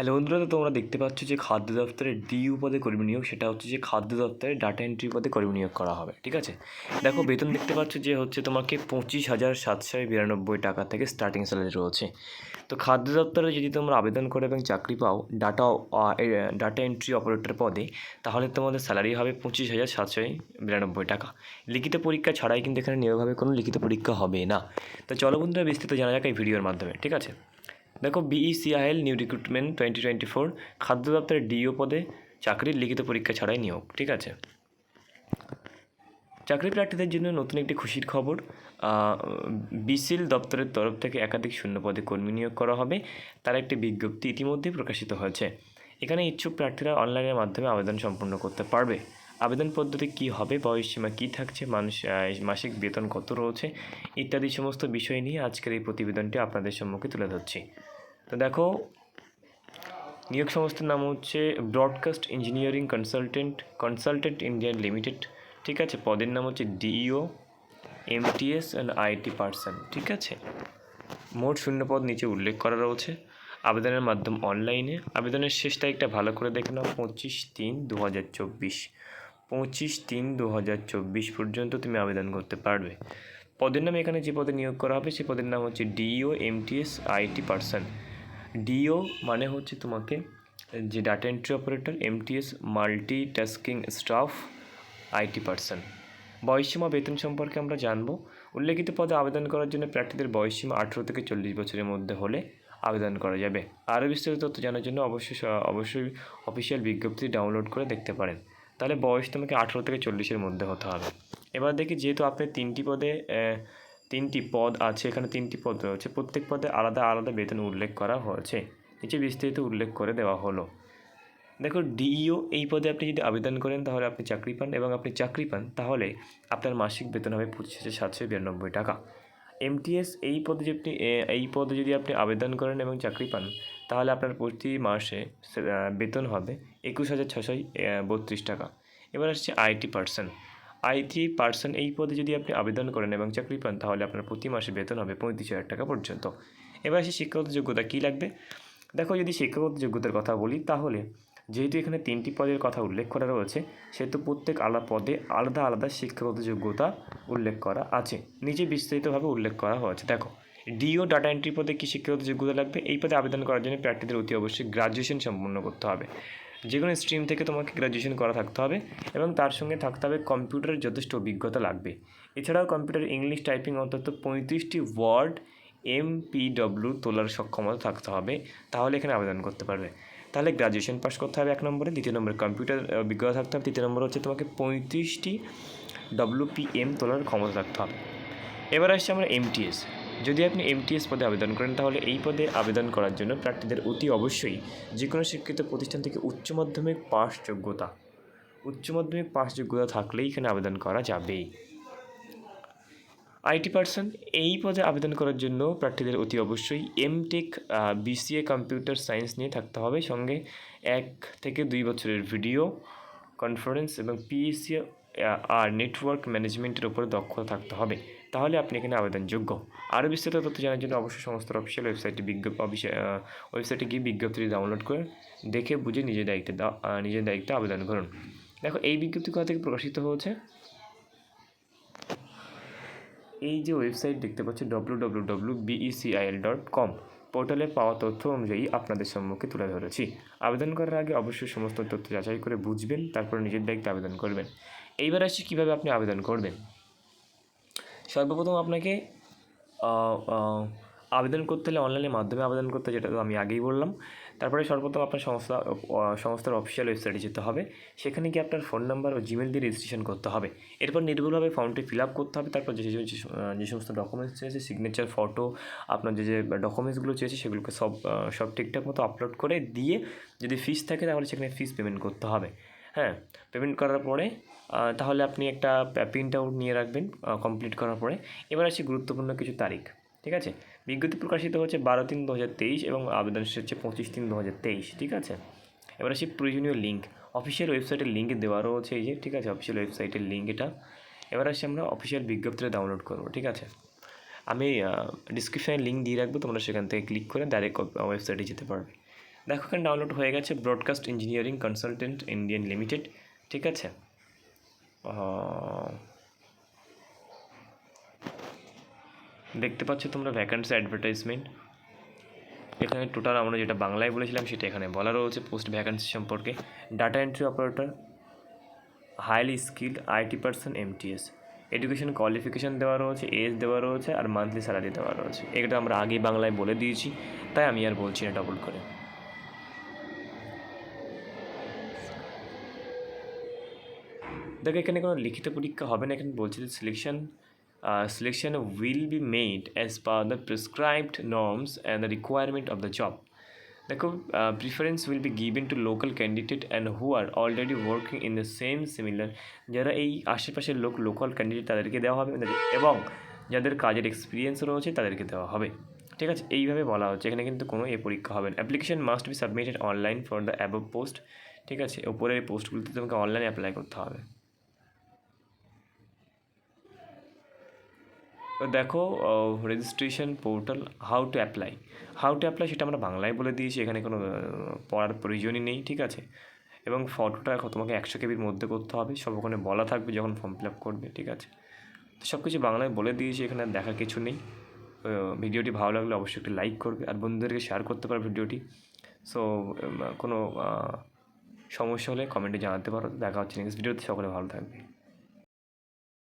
Hello বন্ধুরা, তো তোমরা দেখতে পাচ্ছ যে খাদ্য দপ্তরের ডিইউ পদে কর্মী নিয়োগ, সেটা হচ্ছে যে খাদ্য দপ্তরে ডাটা এন্ট্রি পদে কর্মী নিয়োগ করা হবে, ঠিক আছে? দেখো, বেতন দেখতে পাচ্ছ যে হচ্ছে তোমাকে পঁচিশ হাজার সাতশো বিরানব্বই টাকা থেকে স্টার্টিং স্যালারি রয়েছে। তো খাদ্য দপ্তরে যদি তোমরা আবেদন করো এবং চাকরি পাও ডাটা ডাটা এন্ট্রি অপারেটর পদে, তাহলে তোমাদের স্যালারি হবে পঁচিশ হাজার সাতশো বিরানব্বই টাকা। লিখিত পরীক্ষা ছাড়াই কিন্তু এখানে নিয়োগ হবে, কোনো লিখিত পরীক্ষা হবে না। তো চলো বন্ধুরা বিস্তৃত জানা যাক এই ভিডিওর মাধ্যমে, ঠিক আছে? দেখো BECIL new recruitment twenty twenty four খাদ্য দপ্তরের ডিও পদে চাকরির লিখিত পরীক্ষা ছাড়াই নিয়োগ, ঠিক আছে? চাকরি প্রার্থীদের জন্য নতুন একটি খুশির খবর বিসিল দপ্তরের তরফ থেকে একাধিক শূন্য পদে কর্মী নিয়োগ করা হবে। তার একটি বিজ্ঞপ্তি ইতিমধ্যেই প্রকাশিত হয়েছে। এখানে ইচ্ছুক প্রার্থীরা অনলাইনের মাধ্যমে আবেদন সম্পূর্ণ করতে পারবে। আবেদন পদ্ধতি কী হবে, বয়সসীমা কী থাকছে, মানুষ মাসিক বেতন কত রয়েছে, ইত্যাদি সমস্ত বিষয় নিয়ে আজকের এই প্রতিবেদনটি আপনাদের সম্মুখে তুলে ধরছি। তো দেখো, নিয়োগ সংস্থার নাম হচ্ছে broadcast engineering consultant consultant India limited ঠিক আছে? পদের নাম হচ্ছে DEO MTS and IT person ঠিক আছে? মোট শূন্যপদ নিচে উল্লেখ করা রয়েছে। আবেদনের মাধ্যম অনলাইনে। আবেদনের শেষ তারিখটা ভালো করে দেখে নাও, পঁচিশ তিন দু হাজার চব্বিশ। পঁচিশ তিন দু হাজার চব্বিশ পর্যন্ত তুমি আবেদন করতে পারবে। পদের নাম এখানে যে পদে নিয়োগ করা হবে সেই পদের নাম হচ্ছে DEO MTS IT person DEO মানে হচ্ছে তোমাকে যে data entry operator MTS multi tasking staff IT person বয়সসীমা বেতন সম্পর্কে আমরা জানব। উল্লেখিত পদে আবেদন করার জন্য প্রার্থীদের বয়সসীমা আঠেরো থেকে চল্লিশ বছরের মধ্যে হলে আবেদন করা যাবে। আরও বিস্তারিত তথ্য জানার জন্য অবশ্যই অবশ্যই অফিসিয়াল বিজ্ঞপ্তি ডাউনলোড করে দেখতে পারেন। তাহলে বয়স তোমাকে আঠেরো থেকে চল্লিশের মধ্যে হতে হবে। এবার দেখি যেহেতু আপনি তিনটি পদে তিনটি পদ আছে, এখানে তিনটি পদ রয়েছে। প্রত্যেক পদে আলাদা আলাদা বেতন উল্লেখ করা হয়েছে। নিচে বিস্তারিত উল্লেখ করে দেওয়া হলো। দেখো ডিইও, এই পদে আপনি যদি আবেদন করেন, তাহলে আপনি চাকরি পান এবং আপনি চাকরি পান, তাহলে আপনার মাসিক বেতন হবে পঁচিশ হাজার সাতশো বিরানব্বই টাকা। এমটিএস, এই পদে যদি আপনি এই পদে যদি আপনি আবেদন করেন এবং চাকরি পান, তাহলে আপনার প্রতি মাসে বেতন হবে একুশ হাজার ছশো বত্রিশ টাকা। এবার আসছে আইটি আইটি পার্সন এই পদে যদি আপনি আবেদন করেন এবং চাকরি পান, তাহলে আপনার প্রতি মাসে বেতন হবে পঁয়ত্রিশ হাজার টাকা পর্যন্ত। এবার আসে শিক্ষাগত যোগ্যতা কী লাগবে? দেখো, যদি শিক্ষাগত যোগ্যতার কথা বলি, তাহলে যেহেতু এখানে তিনটি পদের কথা উল্লেখ করা রয়েছে, সেহেতু প্রত্যেক আলাদা পদে আলাদা আলাদা শিক্ষাগত যোগ্যতা উল্লেখ করা আছে। নিচে বিস্তারিতভাবে উল্লেখ করা হয়েছে। দেখো, ডিও ডাটা এন্ট্রি পদে কী শিক্ষাগত যোগ্যতা লাগবে? এই পদে আবেদন করার জন্য প্রার্থীদের অতি অবশ্যই গ্রাজুয়েশন সম্পূর্ণ করতে হবে। যে কোনো স্ট্রিম থেকে তোমাকে গ্র্যাজুয়েশন করা থাকতে হবে এবং তার সঙ্গে থাকতে হবে কম্পিউটারের যথেষ্ট অভিজ্ঞতা লাগবে। এছাড়াও কম্পিউটার ইংলিশ টাইপিং অন্তত পঁয়ত্রিশটি ওয়ার্ড এমপিডব্লিউ তোলার সক্ষমতা থাকতে হবে, তাহলে এখানে আবেদন করতে পারবে। তাহলে গ্র্যাজুয়েশন পাস করতে হবে এক নম্বরে, দ্বিতীয় নম্বরে কম্পিউটার অভিজ্ঞতা থাকতে হবে, তৃতীয় নম্বর হচ্ছে তোমাকে পঁয়ত্রিশটি ডব্লিউপিএম তোলার ক্ষমতা থাকতে হবে। এবার আসছে আমরা এমটিএস যদি আপনি এমটিএস পদে আবেদন করেন, তাহলে এই পদে আবেদন করার জন্য প্রার্থীদের অতি অবশ্যই যে কোনো শিক্ষিত প্রতিষ্ঠান থেকে উচ্চ মাধ্যমিক পাস যোগ্যতা। উচ্চ মাধ্যমিক পাস যোগ্যতা থাকলেই এখানে আবেদন করা যাবেই আইটি পার্সন এই পদে আবেদন করার জন্য প্রার্থীদের অতি অবশ্যই M MTech BCA computer science নিয়ে থাকতে হবে। সঙ্গে এক থেকে দুই বছরের ভিডিও কনফারেন্স এবং পিএসসি আর নেটওয়ার্ক ম্যানেজমেন্টের উপরে দক্ষতা থাকতে হবে। তাহলে আপনি এখানে আবেদনযোগ্য। আরও বিস্তারিত তথ্য জানার জন্য অবশ্যই সংস্থার অফিসিয়াল ওয়েবসাইটে বিজ্ঞপ্তি ওয়েবসাইটে গিয়ে বিজ্ঞপ্তিটি ডাউনলোড করে দেখে বুঝে নিজের দায়িত্বে নিজের দায়িত্বে আবেদন করুন। দেখো, এই বিজ্ঞপ্তি কোথা থেকে প্রকাশিত হয়েছে? এই যে ওয়েবসাইট দেখতে পাচ্ছি W W W BECIL dot com পোর্টালে পাওয়া তথ্য অনুযায়ী আপনাদের সম্মুখে তুলে ধরেছি। আবেদন করার আগে অবশ্যই সমস্ত তথ্য যাচাই করে বুঝবেন, তারপর নিজের দায়িত্বে আবেদন করবেন। এইবার আসছি কীভাবে আপনি আবেদন করবেন। সর্বপ্রথম আপনাকে আবেদন করতে হলে অনলাইনের মাধ্যমে আবেদন করতে যেটা তো আমি আগেই বললাম। তারপরে সর্বপ্রথম আপনার সংস্থা সংস্থার অফিসিয়াল ওয়েবসাইটে যেতে হবে। সেখানে গিয়ে আপনার ফোন নাম্বার ও জিমেল দিয়ে রেজিস্ট্রেশন করতে হবে। এরপর নির্ভুলভাবে ফর্মটি ফিল আপ করতে হবে। তারপর যে- যে- সমস্ত ডকুমেন্টস চেয়েছে সিগনেচার ফটো আপনার যে যে ডকুমেন্টসগুলো চেয়েছে সেগুলোকে সব সব ঠিকঠাক মতো আপলোড করে দিয়ে যদি ফিস থাকে, তাহলে সেখানে ফিস পেমেন্ট করতে হবে। হ্যাঁ পেমেন্ট করার পরে তাহলে আপনি একটা প্রিন্ট আউট নিয়ে রাখবেন কমপ্লিট করার পরে। এবার আসি গুরুত্বপূর্ণ কিছু তারিখ, ঠিক আছে? বিজ্ঞপ্তি প্রকাশিত হচ্ছে বারো তিন দু হাজার তেইশ এবং আবেদন শেষ হচ্ছে পঁচিশ তিন দু হাজার তেইশ, ঠিক আছে? এবার আসি প্রয়োজনীয় লিঙ্ক অফিসিয়াল ওয়েবসাইটের লিঙ্ক দেওয়া রয়েছে এই যে, ঠিক আছে? অফিসিয়াল ওয়েবসাইটের লিঙ্ক এটা। এবার আসি আমরা অফিসিয়াল বিজ্ঞপ্তিটা ডাউনলোড করব, ঠিক আছে? আমি ডিসক্রিপশানে লিঙ্ক দিয়ে রাখব, তোমরা সেখান থেকে ক্লিক করে ডাইরেক্ট ওয়েবসাইটে যেতে পারবে। দেখো, এখানে ডাউনলোড হয়ে গেছে broadcast engineering consultant Indian limited ঠিক আছে? দেখতে পাচ্ছ তোমরা ভ্যাকান্সি অ্যাডভার্টাইজমেন্ট এখানে টোটাল আমরা যেটা বাংলায় বলেছিলাম, সেটা এখানে বলা রয়েছে পোস্ট ভ্যাকান্সি সম্পর্কে। Data entry operator highly skilled IT person MTS education qualification দেওয়া রয়েছে এজ দেওয়া রয়েছে, আর মান্থলি স্যালারি দেওয়া রয়েছে। এটা আমরা আগেই বাংলায় বলে দিয়েছি, তাই আমি আর বলছি না ডবল করে। দেখো এখানে কোনো লিখিত পরীক্ষা হবে না, এখানে বলছে যে selection selection will be made as per the prescribed norms and the requirement of the job দেখো preference will be given to local candidate and who are already working in the same similar যারা এই আশেপাশের লোক local candidate তাদেরকে দেওয়া হবে এবং যাদের কাজের এক্সপিরিয়েন্স রয়েছে তাদেরকে দেওয়া হবে। ঠিক আছে? এইভাবে বলা হচ্ছে, এখানে কিন্তু কোনো এ পরীক্ষা হবে না। Application must be submitted online for the above post ঠিক আছে? ওপরের পোস্টগুলোতে তোমাকে অনলাইনে অ্যাপ্লাই করতে হবে। দেখো registration portal how to apply how to apply সেটা আমরা বাংলায় বলে দিয়েছি, এখানে কোনো পড়ার প্রয়োজনই নেই, ঠিক আছে? এবং ফটোটা তোমাকে একশো কেবির মধ্যে করতে হবে সব ওখানে বলা থাকবে যখন ফর্ম ফিল আপ করবে, ঠিক আছে? তো সব কিছু বাংলায় বলে দিয়েছি, এখানে দেখার কিছু নেই। ভিডিওটি ভালো লাগলে অবশ্যই একটি লাইক করবে, আর বন্ধুদেরকে শেয়ার করতে পারো ভিডিওটি। সো কোনো সমস্যা হলে কমেন্টে জানাতে পারো। দেখা হচ্ছে নেক্সট ভিডিওতে সকলে ভালো থাকবে।